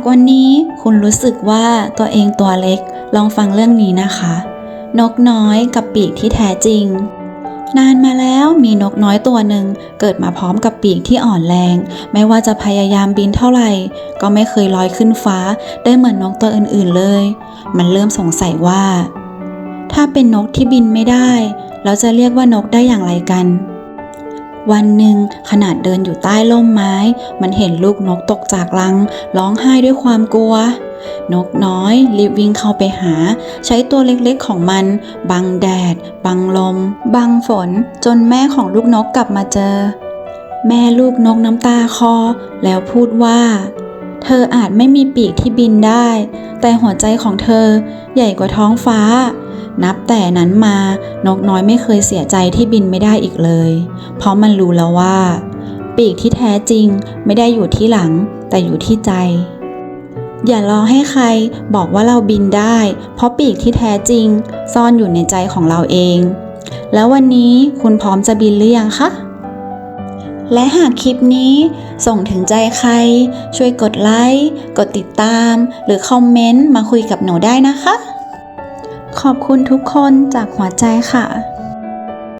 ากวันนี้คุณรู้สึกว่าตัวเองตัวเล็ก ลองฟังเรื่องนี้นะคะ นกน้อยกับปีกที่แท้จริง นานมาแล้วมีนกน้อยตัวหนึ่งเกิดมาพร้อมกับปีกที่อ่อนแรง ไม่ว่าจะพยายามบินเท่าไหร่ ก็ไม่เคยลอยขึ้นฟ้า ได้เหมือนนกตัวอื่นๆเลย มันเริ่มสงสัยว่า ถ้าเป็นนกที่บินไม่ได้ แล้วจะเรียกว่านกได้อย่างไรกัน วันหนึ่งขนาดเดินอยู่ใต้ร่มไม้ มันเห็นลูกนกตกจากรัง ร้องไห้ด้วยความกลัวนกน้อยรีบวิ่งเข้าไปหา ใช้ตัวเล็กๆของมัน บังแดด บังลม บังฝน จนแม่ของลูกนกกลับมาเจอ แม่ลูกนกน้ำตาคลอแล้วพูดว่า เธออาจไม่มีปีกที่บินได้ แต่หัวใจของเธอใหญ่กว่าท้องฟ้า นับแต่นั้นมานกน้อยไม่เคยเสียใจที่บินไม่ได้อีกเลย เพราะมันรู้แล้วว่า ปีกที่แท้จริงไม่ได้อยู่ที่หลัง แต่อยู่ที่ใจ อย่ารอให้ใครบอกว่าเราบินได้ เพราะปีกที่แท้จริง ซ่อนอยู่ในใจของเราเอง แล้ววันนี้คุณพร้อมจะบินหรือยังคะและหากคลิปนี้ส่งถึงใจใคร ช่วยกดไลค์ กดติดตาม หรือคอมเมนต์มาคุยกับหนูได้นะคะ ขอบคุณทุกคนจากหัวใจค่ะ